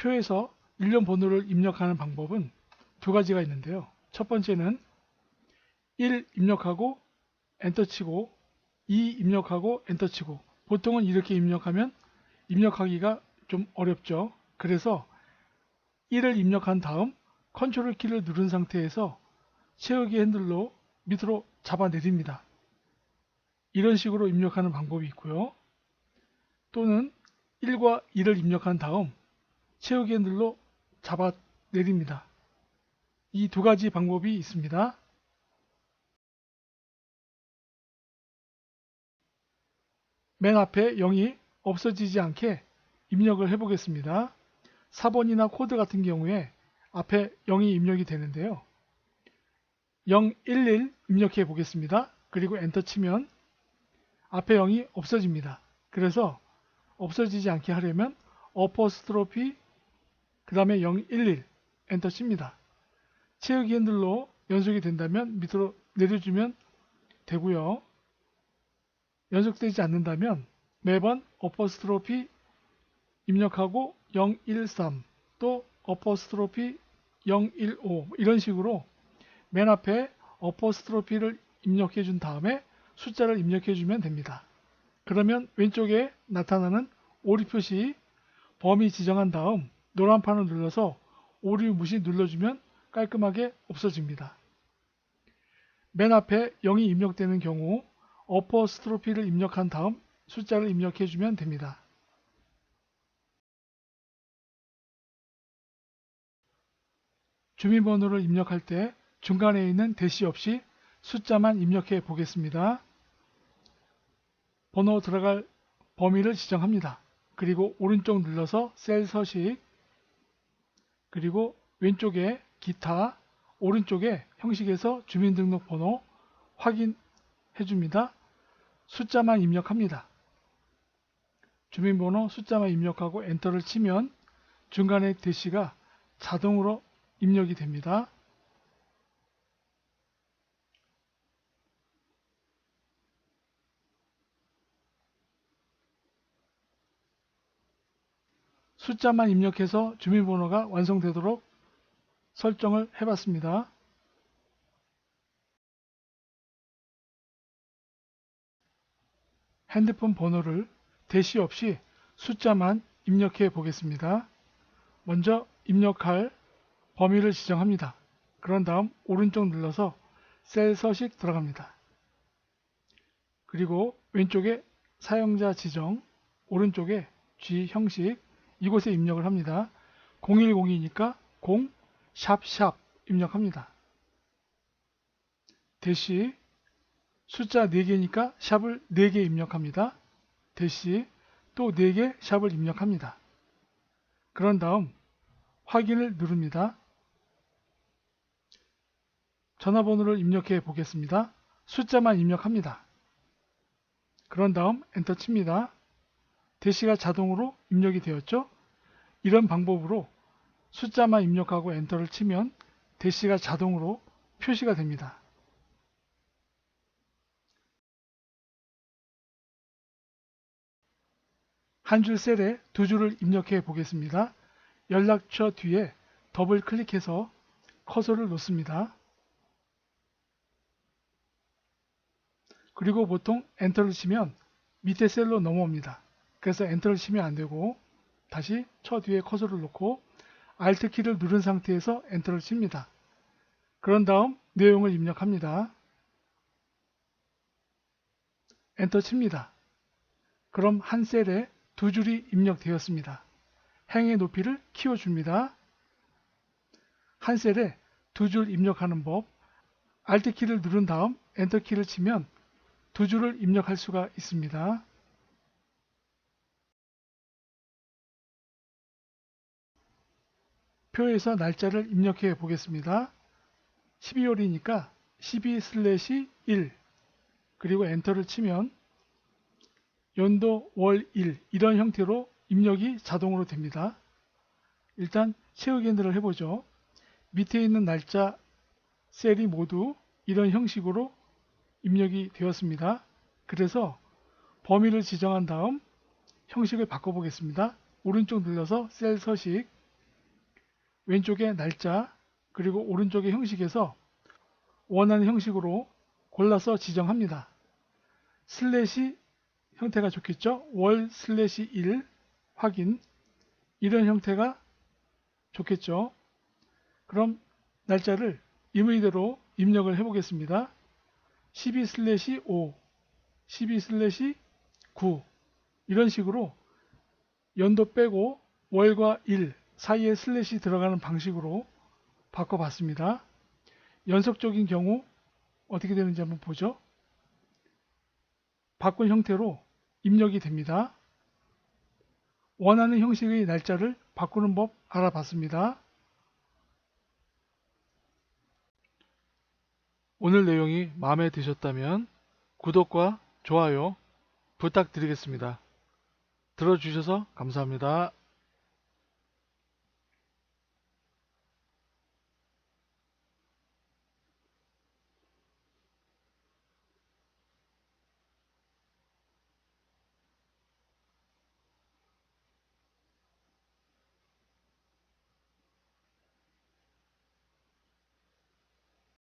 표에서 일련 번호를 입력하는 방법은 두 가지가 있는데요. 첫 번째는 1 입력하고 엔터 치고 2 입력하고 엔터 치고 보통은 이렇게 입력하면 입력하기가 좀 어렵죠. 그래서 1을 입력한 다음 컨트롤 키를 누른 상태에서 채우기 핸들로 밑으로 잡아내립니다. 이런 식으로 입력하는 방법이 있고요. 또는 1과 2를 입력한 다음 채우기 핸들로 잡아 내립니다. 이 두 가지 방법이 있습니다. 맨 앞에 0이 없어지지 않게 입력을 해 보겠습니다. 4번이나 코드 같은 경우에 앞에 0이 입력이 되는데요. 011 입력해 보겠습니다. 그리고 엔터 치면 앞에 0이 없어집니다. 그래서 없어지지 않게 하려면 어퍼스트로피 그 다음에 011 엔터 칩니다. 채우기 핸들로 연속이 된다면 밑으로 내려주면 되고요. 연속되지 않는다면 매번 어퍼스트로피 입력하고 013 또 어퍼스트로피 015 이런 식으로 맨 앞에 어퍼스트로피를 입력해 준 다음에 숫자를 입력해 주면 됩니다. 그러면 왼쪽에 나타나는 오류 표시 범위 지정한 다음 노란판을 눌러서 오류 무시 눌러주면 깔끔하게 없어집니다. 맨 앞에 0이 입력되는 경우 어퍼스트로피를 입력한 다음 숫자를 입력해 주면 됩니다. 주민번호를 입력할 때 중간에 있는 대시 없이 숫자만 입력해 보겠습니다. 번호 들어갈 범위를 지정합니다. 그리고 오른쪽 눌러서 셀 서식 그리고 왼쪽에 기타 오른쪽에 형식에서 주민등록번호 확인해 줍니다. 숫자만 입력합니다. 주민번호 숫자만 입력하고 엔터를 치면 중간에 대시가 자동으로 입력이 됩니다. 숫자만 입력해서 주민번호가 완성되도록 설정을 해봤습니다. 핸드폰 번호를 대시 없이 숫자만 입력해 보겠습니다. 먼저 입력할 범위를 지정합니다. 그런 다음 오른쪽 눌러서 셀 서식 들어갑니다. 그리고 왼쪽에 사용자 지정, 오른쪽에 G 형식 이곳에 입력을 합니다. 010이니까 0, 샵, 샵 입력합니다. 대시 숫자 4개니까 샵을 4개 입력합니다. 대시 또 4개 샵을 입력합니다. 그런 다음 확인을 누릅니다. 전화번호를 입력해 보겠습니다. 숫자만 입력합니다. 그런 다음 엔터 칩니다. 대시가 자동으로 입력이 되었죠? 이런 방법으로 숫자만 입력하고 엔터를 치면 대시가 자동으로 표시가 됩니다. 한 줄 셀에 두 줄을 입력해 보겠습니다. 연락처 뒤에 더블 클릭해서 커서를 놓습니다. 그리고 보통 엔터를 치면 밑에 셀로 넘어옵니다. 그래서 엔터를 치면 안 되고 다시 처 뒤에 커서를 놓고 Alt 키를 누른 상태에서 엔터를 칩니다. 그런 다음 내용을 입력합니다. 엔터 칩니다. 그럼 한 셀에 두 줄이 입력되었습니다. 행의 높이를 키워줍니다. 한 셀에 두 줄 입력하는 법 Alt 키를 누른 다음 엔터 키를 치면 두 줄을 입력할 수가 있습니다. 표에서 날짜를 입력해 보겠습니다. 12월이니까 12/1 그리고 엔터를 치면 연도 월 1 이런 형태로 입력이 자동으로 됩니다. 일단 핸들을 해보죠. 밑에 있는 날짜 셀이 모두 이런 형식으로 입력이 되었습니다. 그래서 범위를 지정한 다음 형식을 바꿔보겠습니다. 오른쪽 눌러서 셀 서식 왼쪽에 날짜 그리고 오른쪽의 형식에서 원하는 형식으로 골라서 지정합니다. 슬래시 형태가 좋겠죠? 월 슬래시 1 확인 이런 형태가 좋겠죠? 그럼 날짜를 임의대로 입력을 해 보겠습니다. 12 슬래시 5 12 슬래시 9 이런 식으로 연도 빼고 월과 일 사이에 슬래시 들어가는 방식으로 바꿔봤습니다. 연속적인 경우 어떻게 되는지 한번 보죠. 바꾼 형태로 입력이 됩니다. 원하는 형식의 날짜를 바꾸는 법 알아봤습니다. 오늘 내용이 마음에 드셨다면 구독과 좋아요 부탁드리겠습니다. 들어주셔서 감사합니다.